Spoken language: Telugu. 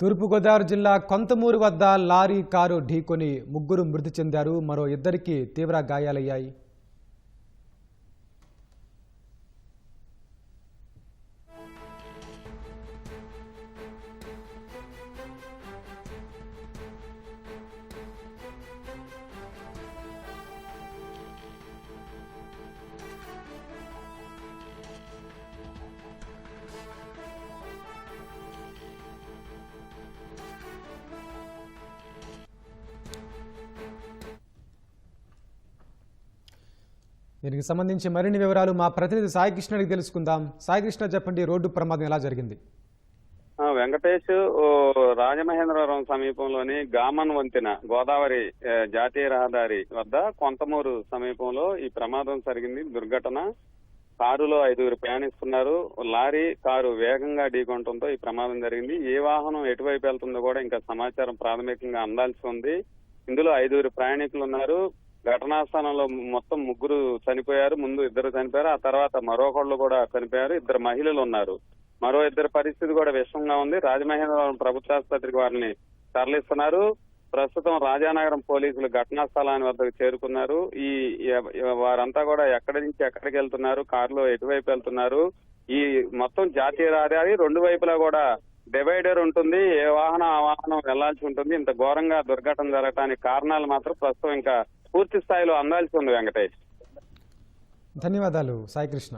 తూర్పుగోదావరి జిల్లా కొంతమూరు వద్ద లారీ కారు ఢీకొని ముగ్గురు మృతి చెందారు. మరో ఇద్దరికి తీవ్ర గాయాలయ్యాయి. దీనికి సంబంధించి మరిన్ని వివరాలు మా ప్రతినిధి సాయికృష్ణుడికి తెలుసుకుందాం. సాయికృష్ణ చెప్పండి రోడ్డు ప్రమాదం ఎలా జరిగింది? ఆ, వెంకటేష్ రాజమహేంద్రవరం సమీపంలోని గామన్ వంతెన గోదావరి జాతీయ రహదారి వద్ద కొంతమూరు సమీపంలో ఈ ప్రమాదం జరిగింది. దుర్ఘటన. కారులో ఐదుగురు ప్రయాణిస్తున్నారు. లారీ కారు వేగంగా ఢీకొనడంతో ఈ ప్రమాదం జరిగింది. ఏ వాహనం ఎటువైపు వెళ్తుందో కూడా ఇంకా సమాచారం ప్రాథమికంగా అందాల్సి ఉంది. ఇందులో ఐదుగురు ప్రయాణికులు ఉన్నారు. ఘటనా స్థలంలో మొత్తం ముగ్గురు చనిపోయారు ముందు ఇద్దరు చనిపోయారు ఆ తర్వాత మరొకళ్ళు కూడా చనిపోయారు ఇద్దరు మహిళలు ఉన్నారు. మరో ఇద్దరు పరిస్థితి కూడా విషమంగా ఉంది. రాజమహేంద్రవరం ప్రభుత్వ ఆసుపత్రికి వారిని తరలిస్తున్నారు. ప్రస్తుతం రాజానగరం పోలీసులు ఘటనా స్థలాన్ని వద్దకు చేరుకున్నారు. ఈ వారంతా కూడా ఎక్కడి నుంచి ఎక్కడికి వెళ్తున్నారు కారులో ఎటువైపు వెళ్తున్నారు ఈ మొత్తం జాతీయ రహదారి రెండు వైపులా కూడా డివైడర్ ఉంటుంది ఏ వాహనం ఆ వాహనం వెళ్ళాల్సి ఉంటుంది. ఇంత ఘోరంగా దుర్ఘటన జరగటానికి కారణాలు మాత్రం ప్రస్తుతం ఇంకా పూర్తి స్థాయిలో అందాల్సి ఉంది వెంకటేష్. ధన్యవాదాలు సాయికృష్ణ.